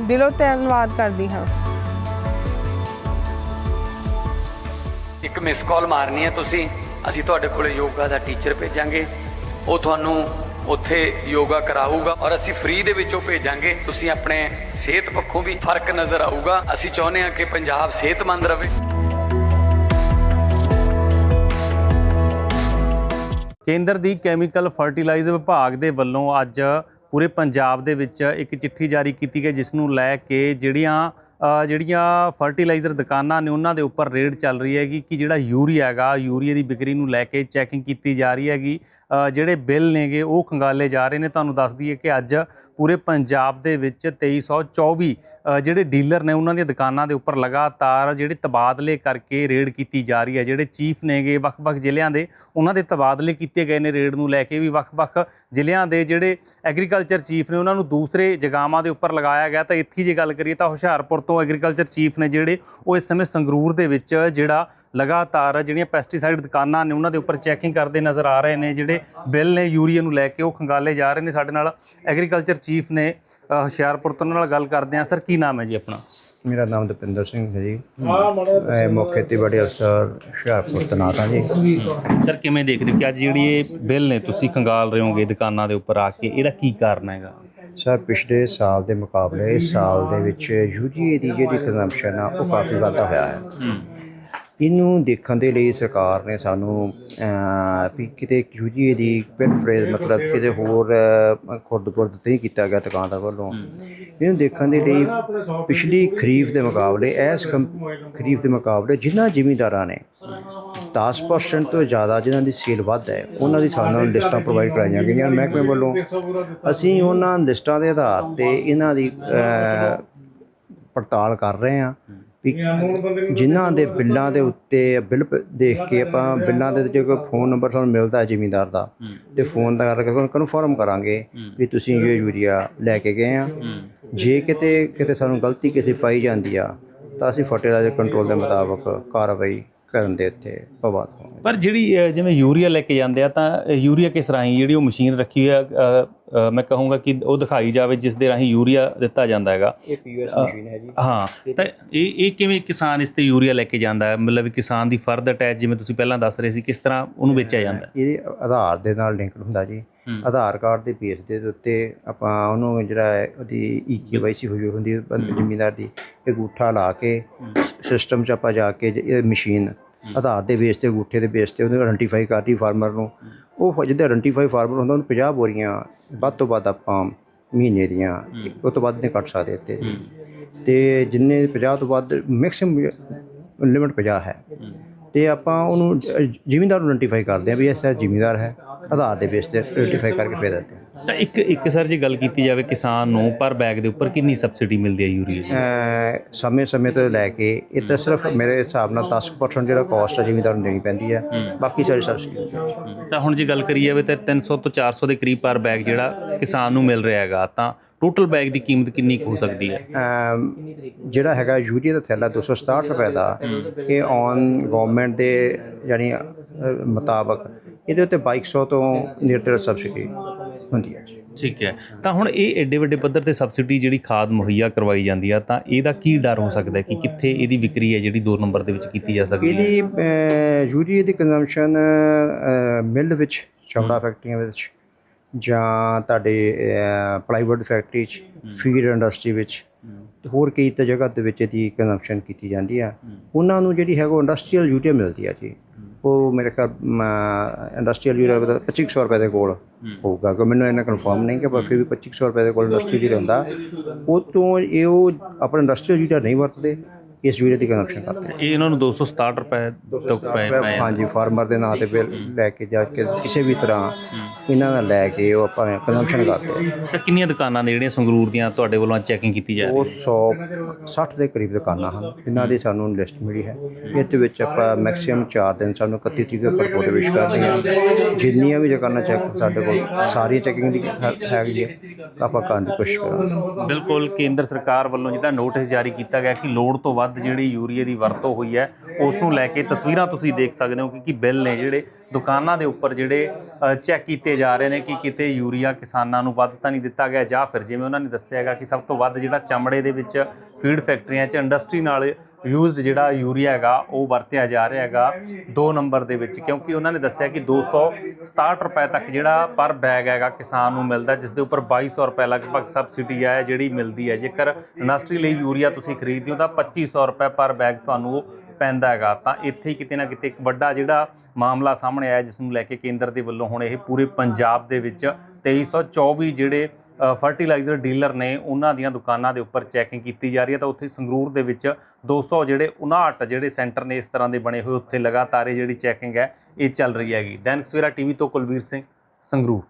ਦਿਲੋਂ ਧੰਨਵਾਦ ਕਰਦੀ ਹਾਂ। ਇੱਕ ਮਿਸ ਕਾਲ ਮਾਰਨੀ ਹੈ ਤੁਸੀਂ। ਅਸੀਂ ਤੁਹਾਡੇ ਕੋਲੇ ਯੋਗਾ ਦਾ ਟੀਚਰ ਭੇਜਾਂਗੇ। ਉਹ ਤੁਹਾਨੂੰ ਉੱਥੇ ਯੋਗਾ ਕਰਾਊਗਾ ਔਰ ਅਸੀਂ ਫ੍ਰੀ ਦੇ ਵਿੱਚੋਂ ਭੇਜਾਂਗੇ। ਤੁਸੀਂ ਆਪਣੇ ਸਿਹਤ ਪੱਖੋਂ ਵੀ ਫ਼ਰਕ ਨਜ਼ਰ ਆਊਗਾ। ਅਸੀਂ ਚਾਹੁੰਦੇ ਹਾਂ ਕਿ ਪੰਜਾਬ ਸਿਹਤਮੰਦ ਰਹੇ। ਕੇਂਦਰ ਦੀ ਕੈਮੀਕਲ ਫਰਟੀਲਾਈਜ਼ਰ ਵਿਭਾਗ ਦੇ ਵੱਲੋਂ ਅੱਜ ਪੂਰੇ ਪੰਜਾਬ ਦੇ ਵਿੱਚ ਇੱਕ ਚਿੱਠੀ ਜਾਰੀ ਕੀਤੀ ਗਈ ਜਿਸ ਨੂੰ ਲੈ ਕੇ ਜਿਹੜੀਆਂ ਜਿਹੜੀਆਂ ਫਰਟੀਲਾਈਜ਼ਰ ਦੁਕਾਨਾਂ ਨੇ ਉਹਨਾਂ ਦੇ ਉੱਪਰ ਰੇਡ ਚੱਲ ਰਹੀ ਹੈਗੀ ਕਿ ਜਿਹੜਾ ਯੂਰੀਆ ਹੈਗਾ ਯੂਰੀਆ ਦੀ ਵਿਕਰੀ ਨੂੰ ਲੈ ਕੇ ਚੈਕਿੰਗ ਕੀਤੀ ਜਾ ਰਹੀ ਹੈਗੀ। ਜਿਹੜੇ ਬਿੱਲ ਨੇਗੇ ਉਹ ਖੰਗਾਲੇ ਜਾ ਰਹੇ ਨੇ। ਤੁਹਾਨੂੰ ਦੱਸ ਦਈਏ ਕਿ ਅੱਜ ਪੂਰੇ ਪੰਜਾਬ ਦੇ ਵਿੱਚ 2324 ਅ, ਜਿਹੜੇ ਡੀਲਰ ਨੇ ਉਹਨਾਂ ਦੀਆਂ ਦੁਕਾਨਾਂ ਦੇ ਉੱਪਰ ਲਗਾਤਾਰ ਜਿਹੜੇ ਤਬਾਦਲੇ ਕਰਕੇ ਰੇਡ ਕੀਤੀ ਜਾ ਰਹੀ ਹੈ। ਜਿਹੜੇ ਚੀਫ ਨੇਗੇ ਵੱਖ-ਵੱਖ ਜ਼ਿਲ੍ਹਿਆਂ ਦੇ ਉਹਨਾਂ ਦੇ ਤਬਾਦਲੇ ਕੀਤੇ ਗਏ ਨੇ ਰੇਡ ਨੂੰ ਲੈ ਕੇ ਵੀ ਵੱਖ-ਵੱਖ ਜ਼ਿਲ੍ਹਿਆਂ ਦੇ ਜਿਹੜੇ ਐਗਰੀਕਲਚਰ ਚੀਫ ਨੇ ਉਹਨਾਂ ਨੂੰ ਦੂਸਰੇ ਜਗਾਵਾਂ ਦੇ ਉੱਪਰ ਲਗਾਇਆ ਗਿਆ। ਤਾਂ ਇੱਥੇ ਜੇ ਗੱਲ ਕਰੀਏ ਤਾਂ ਹੁਸ਼ਿਆਰਪੁਰ ਤੋਂ ਐਗਰੀਕਲਚਰ ਚੀਫ ਨੇ ਜਿਹੜੇ ਉਹ ਇਸ ਸਮੇਂ ਸੰਗਰੂਰ ਦੇ ਵਿੱਚ ਜਿਹੜਾ ਲਗਾਤਾਰ ਜਿਹੜੀਆਂ ਪੈਸਟੀਸਾਈਡ ਦੁਕਾਨਾਂ ਨੇ ਉਹਨਾਂ ਦੇ ਉੱਪਰ ਚੈਕਿੰਗ ਕਰਦੇ ਨਜ਼ਰ ਆ ਰਹੇ ਨੇ ਜਿਹੜੇ ਬਿੱਲ ਨੇ ਯੂਰੀਆ ਨੂੰ ਲੈ ਕੇ ਉਹ ਖੰਗਾਲੇ ਜਾ ਰਹੇ ਨੇ ਸਾਡੇ ਨਾਲ ਐਗਰੀਕਲਚਰ ਚੀਫ ਨੇ ਹੁਸ਼ਿਆਰਪੁਰ ਤੋਂ ਉਹਨਾਂ ਨਾਲ ਗੱਲ ਕਰਦੇ ਆ ਸਰ ਕੀ ਨਾਮ ਹੈ ਜੀ ਆਪਣਾ? ਮੇਰਾ ਨਾਮ ਦਪਿੰਦਰ ਸਿੰਘ ਹੈ ਜੀ। ਮੈਂ ਮੁੱਖ ਖੇਤੀਬਾੜੀ ਅਫਸਰ ਹੁਸ਼ਿਆਰਪੁਰ ਤੈਨਾਤ ਹਾਂ ਜੀ। ਸਰ ਕਿਵੇਂ ਦੇਖਦੇ ਹੋ ਕਿ ਅੱਜ ਜਿਹੜੀ ਇਹ ਬਿੱਲ ਨੇ ਤੁਸੀਂ ਖੰਗਾਲ ਰਹੇ ਹੋਗੇ ਦੁਕਾਨਾਂ ਦੇ ਉੱਪਰ ਆ ਕੇ ਇਹਦਾ ਕੀ ਕਾਰਨ ਹੈਗਾ? ਸਰ ਪਿਛਲੇ ਸਾਲ ਦੇ ਮੁਕਾਬਲੇ ਇਸ ਸਾਲ ਦੇ ਵਿੱਚ ਯੂਜੀਏ ਦੀ ਜਿਹੜੀ ਕੰਜ਼ੰਪਸ਼ਨ ਆ ਉਹ ਕਾਫੀ ਵਾਧਾ ਹੋਇਆ ਹੈ। ਇਹਨੂੰ ਦੇਖਣ ਦੇ ਲਈ ਸਰਕਾਰ ਨੇ ਸਾਨੂੰ ਵੀ ਕਿਤੇ ਯੂਜੀਏ ਦੀ ਪਿਨ ਫਰੇਜ਼ ਮਤਲਬ ਕਿਤੇ ਹੋਰ ਖੁਰਦ-ਬੁਰਦ ਨਹੀਂ ਕੀਤਾ ਗਿਆ ਦੁਕਾਨਦਾਰ ਵੱਲੋਂ। ਇਹਨੂੰ ਦੇਖਣ ਦੇ ਲਈ ਪਿਛਲੀ ਖਰੀਫ ਦੇ ਮੁਕਾਬਲੇ ਇਸ ਕੰ- ਖਰੀਫ ਦੇ ਮੁਕਾਬਲੇ ਜਿਨ੍ਹਾਂ ਜ਼ਿਮੀਂਦਾਰਾਂ ਨੇ 10% ਤੋਂ ਜ਼ਿਆਦਾ ਜਿਨ੍ਹਾਂ ਦੀ ਸੇਲ ਵੱਧ ਹੈ, ਉਹਨਾਂ ਦੀ ਸਾਨੂੰ ਲਿਸਟਾਂ ਪ੍ਰੋਵਾਈਡ ਕਰਾਈਆਂ ਗਈਆਂ ਮਹਿਕਮੇ ਵੱਲੋਂ। ਅਸੀਂ ਉਹਨਾਂ ਲਿਸਟਾਂ ਦੇ ਆਧਾਰ ਤੇ ਇਹਨਾਂ ਦੀ ਪੜਤਾਲ ਕਰ ਰਹੇ ਹਾਂ ਵੀ ਜਿਨ੍ਹਾਂ ਦੇ ਬਿੱਲਾਂ ਦੇ ਉੱਤੇ ਬਿੱਲ ਦੇਖ ਕੇ ਆਪਾਂ ਬਿੱਲਾਂ ਦੇ ਜੇ ਕੋਈ ਫੋਨ ਨੰਬਰ ਸਾਨੂੰ ਮਿਲਦਾ ਹੈ ਜ਼ਿਮੀਂਦਾਰ ਦਾ, ਤੇ ਫੋਨ ਦਾ ਕਰਕੇ ਕਨਫਰਮ ਕਰਾਂਗੇ ਵੀ ਤੁਸੀਂ ਇਹ ਯੂਰੀਆ ਲੈ ਕੇ ਗਏ ਆ ਜੇ ਕਿਤੇ ਕਿਤੇ ਸਾਨੂੰ ਗਲਤੀ ਕਿਸੇ ਪਾਈ ਜਾਂਦੀ ਆ, ਤਾਂ ਅਸੀਂ ਫਰਟੀਲਾਈਜ਼ਰ ਕੰਟਰੋਲ ਦੇ ਮੁਤਾਬਕ ਕਾਰਵਾਈ ਕਰਨ ਦੇ ਉੱਤੇ ਪਵਾਦ ਹੋਵਾਂਗੇ ਪਰ ਜਿਹੜੀ ਅ, ਜਿਵੇਂ ਯੂਰੀਆ ਲੈ ਕੇ ਜਾਂਦੇ ਆ ਤਾਂ ਅ, ਯੂਰੀਆ ਕਿਸ ਰਾਹੀਂ? ਜਿਹੜੀ ਉਹ ਮਸ਼ੀਨ ਰੱਖੀ ਹੋਈ ਆ ਅ, ਮੈਂ ਕਹੂੰਗਾ ਕਿ ਉਹ ਦਿਖਾਈ ਜਾਵੇ ਜਿਸ ਦੇ ਰਾਹੀਂ ਯੂਰੀਆ ਦਿੱਤਾ ਜਾਂਦਾ ਹੈਗਾ। ਇਹ ਪੀਐਸ ਮਸ਼ੀਨ ਹੈ ਜੀ। ਹਾਂ ਤਾਂ ਇਹ ਇਹ ਕਿਵੇਂ ਕਿਸਾਨ ਇਸ ਤੇ ਯੂਰੀਆ ਲੈ ਕੇ ਜਾਂਦਾ ਹੈ? ਮਤਲਬ ਕਿਸਾਨ ਦੀ ਫਰਦ ਅਟੈਚ ਜਿਵੇਂ ਤੁਸੀਂ ਪਹਿਲਾਂ ਦੱਸ ਰਹੇ ਸੀ ਕਿਸ ਤਰ੍ਹਾਂ ਉਹਨੂੰ ਵੇਚਿਆ ਜਾਂਦਾ? ਇਹਦੇ ਆਧਾਰ ਦੇ ਨਾਲ ਲਿੰਕ ਹੁੰਦਾ ਜੀ। ਆਧਾਰ ਕਾਰਡ ਦੇ ਬੇਸ ਦੇ ਉੱਤੇ ਆਪਾਂ ਉਹਨੂੰ ਜਿਹੜਾ ਉਹਦੀ ਈਕੇਵਾਈਸੀ ਹੋਈ ਹੁੰਦੀ ਹੈ ਜ਼ਿਮੀਂਦਾਰ ਦੀ ਇਹ ਅੰਗੂਠਾ ਲਾ ਕੇ ਸਿਸਟਮ 'ਚ ਆਪਾਂ ਜਾ ਕੇ ਇਹ ਮਸ਼ੀਨ ਆਧਾਰ ਦੇ ਬੇਸ ਤੇ ਅੰਗੂਠੇ ਦੇ ਬੇਸ ਤੇ ਉਹਨੂੰ ਆਇਡੈਂਟੀਫਾਈ ਕਰਦੀ ਫਾਰਮਰ ਨੂੰ। ਉਹ ਜਿਹਦਾ ਆਇਡੈਂਟੀਫਾਈ ਫਾਰਮਰ ਹੁੰਦਾ ਉਹਨੂੰ 50 ਬੋਰੀਆਂ ਵੱਧ ਤੋਂ ਵੱਧ ਆਪਾਂ ਮਹੀਨੇ ਦੀਆਂ ਉਹ ਤੋਂ ਵੱਧ ਨਹੀਂ ਕੱਟ ਸਕਦੇ ਤੇ ਤੇ ਜਿੰਨੇ 50 ਤੋਂ ਵੱਧ ਮੈਕਸਿਮਮ ਲਿਮਿਟ 50 ਹੈ। ਤੇ ਆਪਾਂ ਉਹਨੂੰ ਜ਼ਿਮੀਂਦਾਰ ਨੂੰ ਆਇਡੈਂਟੀਫਾਈ ਕਰਦੇ ਆ ਵੀ ਇਹ ਸਾਡਾ ਜ਼ਿਮੀਂਦਾਰ ਹੈ। ਆਧਾਰ ਦੇ ਬੇਸ ਤੇ ਆਇਡੈਂਟੀਫਾਈ ਕਰਕੇ ਫੇਰ ਦਿੰਦੇ ਆ ਤਾਂ ਇੱਕ ਇੱਕ ਸਰ ਜੇ ਗੱਲ ਕੀਤੀ ਜਾਵੇ ਕਿਸਾਨ ਨੂੰ ਪਰ ਬੈਗ ਦੇ ਉੱਪਰ ਕਿੰਨੀ ਸਬਸਿਡੀ ਮਿਲਦੀ ਹੈ ਯੂਰੀਆ ਦੀ? ਅਹ ਸਮੇਂ ਸਮੇਂ ਤੋਂ ਲੈ ਕੇ ਇਹ ਤਾਂ ਸਿਰਫ ਮੇਰੇ ਹਿਸਾਬ ਨਾਲ 10% ਜਿਹੜਾ ਕਾਸਟ ਹੈ ਜ਼ਿਮੀਂਦਾਰ ਨੂੰ ਦੇਣੀ ਪੈਂਦੀ ਹੈ। ਬਾਕੀ ਸਾਰੀ ਸਬਸਿਡੀ ਤਾਂ ਹੁਣ ਜੇ ਗੱਲ ਕਰੀ ਜਾਵੇ ਤਾਂ 300 ਤੋਂ 400 ਦੇ ਕਰੀਬ ਪਰ ਬੈਗ ਜਿਹੜਾ ਕਿਸਾਨ ਨੂੰ ਮਿਲ ਰਿਹਾ ਹੈਗਾ ਤਾਂ ਟੋਟਲ ਬੈਗ ਦੀ ਕੀਮਤ ਕਿੰਨੀ ਕੁ ਹੋ ਸਕਦੀ ਹੈ? ਅਮ ਜਿਹੜਾ ਹੈਗਾ ਯੂਰੀਆ ਦਾ ਥੈਲਾ 267 ਰੁਪਏ ਦਾ ਇਹ ਔਨ ਗਵਰਨਮੈਂਟ ਦੇ ਯਾਨੀ ਮੁਤਾਬਕ ਇਹਦੇ ਉੱਤੇ 2200 ਤੋਂ ਨੇੜੇ ਸਬਸਿਡੀ ਹੁੰਦੀ ਹੈ ਠੀਕ ਹੈ। ਤਾਂ ਹੁਣ ਇਹ ਐਡੇ ਵੱਡੇ ਪੱਧਰ ਤੇ ਸਬਸਿਡੀ ਜਿਹੜੀ ਖਾਦ ਮੁਹੱਈਆ ਕਰਵਾਈ ਜਾਂਦੀ ਆ ਤਾਂ ਇਹਦਾ ਕੀ ਡਰ ਹੋ ਸਕਦਾ ਹੈ ਕਿ ਕਿੱਥੇ ਇਹਦੀ ਵਿਕਰੀ ਹੈ ਜਿਹੜੀ 2 ਨੰਬਰ ਦੇ ਵਿੱਚ ਕੀਤੀ ਜਾ ਸਕਦੀ ਹੈ? ਇਹਦੀ ਅਹ, ਦੀ ਕੰਜ਼ੰਪਸ਼ਨ ਮਿਲ ਵਿੱਚ ਚਮੜਾ ਫੈਕਟਰੀਆਂ ਵਿੱਚ ਜਾਂ ਤੁਹਾਡੇ ਪਲਾਈਵੁੱਡ ਫੈਕਟਰੀ 'ਚ ਫੀਡ ਇੰਡਸਟਰੀ ਵਿੱਚ ਤੇ ਹੋਰ ਕਈ ਤਾਂ ਜਗ੍ਹਾ ਦੇ ਵਿੱਚ ਇਹਦੀ ਕੰਜ਼ੰਪਸ਼ਨ ਕੀਤੀ ਜਾਂਦੀ ਆ। ਉਹਨਾਂ ਨੂੰ ਜਿਹੜੀ ਹੈਗਾ ਇੰਡਸਟਰੀਅਲ ਯੂਰੀਆ ਮਿਲਦੀ ਆ ਜੀ। ਉਹ ਮੇਰੇ ਖਿਆਲ ਇੰਡਸਟਰੀਅਲ ਯੂਰੀਆ ਦਾ 2500 ਰੁਪਏ ਦੇ ਕੋਲ ਹੋਊਗਾ। ਕਿ ਮੈਨੂੰ ਇਹਨਾਂ ਕਨਫਰਮ ਨਹੀਂ ਕਿ ਪਰ ਫਿਰ ਵੀ 2500 ਰੁਪਏ ਦੇ ਕੋਲ ਇੰਡਸਟਰੀਅਲ ਯੂਰੀਆ ਹੁੰਦਾ ਉਹ ਤੋਂ ਇਹ ਉਹ ਆਪਣਾ ਇੰਡਸਟਰੀਅਲ ਯੂਰੀਆ ਨਹੀਂ ਵਰਤਦੇ। ਇਸ ਯੂਰੀਆ ਦੀ ਕੰਜ਼ੰਪਸ਼ਨ ਕਰਦੇ ਇਹ ਇਹਨਾਂ ਨੂੰ 267 ਰੁਪਏ ਤੋਂ ਪਏ ਪਏ ਆ। ਹਾਂਜੀ ਫਾਰਮਰ ਦੇ ਨਾਂ ਤੇ ਬਿੱਲ ਲੈ ਕੇ ਜਾ ਕੇ ਕਿਸੇ ਵੀ ਤਰ੍ਹਾਂ ਇਹਨਾਂ ਦਾ ਲੈ ਕੇ ਉਹ ਆਪਾਂ ਕੰਜ਼ੰਪਸ਼ਨ ਕਰਦੇ ਤਾਂ ਕਿੰਨੀਆਂ ਦੁਕਾਨਾਂ ਨੇ ਜਿਹੜੀਆਂ ਸੰਗਰੂਰ ਦੀਆਂ ਤੁਹਾਡੇ ਵੱਲੋਂ ਚੈਕਿੰਗ ਕੀਤੀ ਜਾ ਰਹੀ ਉਹ 160 ਦੇ ਕਰੀਬ ਦੁਕਾਨਾਂ ਹਨ ਇਹਨਾਂ ਦੀ ਸਾਨੂੰ ਲਿਸਟ ਮਿਲੀ ਹੈ। ਇਹਦੇ ਵਿੱਚ ਆਪਾਂ ਮੈਕਸਿਮਮ 4 ਦਿਨ ਸਾਨੂੰ 31 ਤਰੀਕ ਦੇ ਉੱਪਰ ਰਿਪੋਰਟ ਵਿਸ਼ ਕਰਨੀ ਹੈ। ਜਿੰਨੀਆਂ ਵੀ ਦੁਕਾਨਾਂ ਚੈੱਕ ਸਾਡੇ ਕੋਲ ਸਾਰੀ ਚੈਕਿੰਗ ਦੀ ਹੈ- ਹੈਗੀ ਹੈ। ਆਪਾਂ ਕਰਨ ਦੀ ਕੋਸ਼ਿਸ਼ ਕਰਾਂਗੇ। ਬਿਲਕੁਲ ਕੇਂਦਰ ਸਰਕਾਰ ਵੱਲੋਂ ਜਿਹੜਾ ਨੋਟਿਸ ਜਾਰੀ ਕੀਤਾ ਗਿਆ ਕਿ ਲੋੜ ਤੋਂ ਵੱਧ ਜਿਹੜੀ ਯੂਰੀਏ ਦੀ ਵਰਤੋਂ ਹੋਈ ਹੈ ਉਸ ਨੂੰ ਲੈ ਕੇ ਤਸਵੀਰਾਂ ਤੁਸੀਂ ਦੇਖ ਸਕਦੇ ਹੋ ਕਿ ਕੀ ਬਿੱਲ ਨੇ ਜਿਹੜੇ ਦੁਕਾਨਾਂ ਦੇ ਉੱਪਰ ਜਿਹੜੇ ਚੈੱਕ ਕੀਤੇ ਜਾ ਰਹੇ ਨੇ ਕਿ ਕਿਤੇ ਯੂਰੀਆ ਕਿਸਾਨਾਂ ਨੂੰ ਵੱਧ ਤਾਂ ਨਹੀਂ ਦਿੱਤਾ ਗਿਆ ਜਾਂ ਫਿਰ ਜਿਵੇਂ ਉਹਨਾਂ ਨੇ ਦੱਸਿਆ ਹੈਗਾ ਕਿ ਸਭ ਤੋਂ ਵੱਧ ਜਿਹੜਾ ਚਮੜੇ ਦੇ ਵਿੱਚ ਫੀਡ ਫੈਕਟਰੀਆਂ 'ਚ ਇੰਡਸਟਰੀ ਨਾਲ ਯੂਜ਼ਡ ਜਿਹੜਾ ਯੂਰੀਆ ਹੈਗਾ, ਉਹ ਵਰਤਿਆ ਜਾ ਰਿਹਾ ਹੈਗਾ 2 ਨੰਬਰ ਦੇ ਵਿੱਚ, ਕਿਉਂਕਿ ਉਹਨਾਂ ਨੇ ਦੱਸਿਆ ਕਿ 267 ਰੁਪਏ ਤੱਕ ਜਿਹੜਾ ਪਰ ਬੈਗ ਹੈਗਾ ਕਿਸਾਨ ਨੂੰ ਮਿਲਦਾ, ਜਿਸ ਦੇ ਉੱਪਰ 2200 ਰੁਪਏ ਲਗਭਗ ਸਬਸਿਡੀ ਹੈ, ਜਿਹੜੀ ਮਿਲਦੀ ਹੈ। ਜੇਕਰ ਇੰਡਸਟਰੀ ਲਈ ਯੂਰੀਆ ਤੁਸੀਂ ਖਰੀਦਦੇ ਹੋ, ਤਾਂ 2500 ਰੁਪਏ ਪਰ ਬੈਗ ਤੁਹਾਨੂੰ ਉਹ ਪੈਂਦਾ ਹੈਗਾ। ਤਾਂ ਇੱਥੇ ਹੀ ਕਿਤੇ ਨਾ ਕਿਤੇ ਇੱਕ ਵੱਡਾ ਜਿਹੜਾ ਮਾਮਲਾ ਸਾਹਮਣੇ ਆਇਆ, ਜਿਸ ਨੂੰ ਲੈ ਕੇ ਕੇਂਦਰ ਦੇ ਵੱਲੋਂ ਹੁਣ ਇਹ ਪੂਰੇ ਪੰਜਾਬ ਦੇ ਵਿੱਚ 2324 ਜਿਹੜੇ ਫਰਟੀਲਾਈਜ਼ਰ ਡੀਲਰ ਨੇ ਉਹਨਾਂ ਦੀਆਂ ਦੁਕਾਨਾਂ ਦੇ ਉੱਪਰ ਚੈਕਿੰਗ ਕੀਤੀ ਜਾ ਰਹੀ ਹੈ ਤਾਂ ਉੱਥੇ ਸੰਗਰੂਰ ਦੇ ਵਿੱਚ 200 ਜਿਹੜੇ 59 ਜਿਹੜੇ ਸੈਂਟਰ ਨੇ ਇਸ ਤਰ੍ਹਾਂ ਦੇ ਬਣੇ ਹੋਏ, ਉੱਥੇ ਲਗਾਤਾਰ ਇਹ ਜਿਹੜੀ ਚੈਕਿੰਗ ਹੈ, ਇਹ ਚੱਲ ਰਹੀ ਹੈਗੀ। ਦੈਨਿਕ ਸਵੇਰਾ ਟੀਵੀ ਤੋਂ ਕੁਲਵੀਰ ਸਿੰਘ, ਸੰਗਰੂਰ।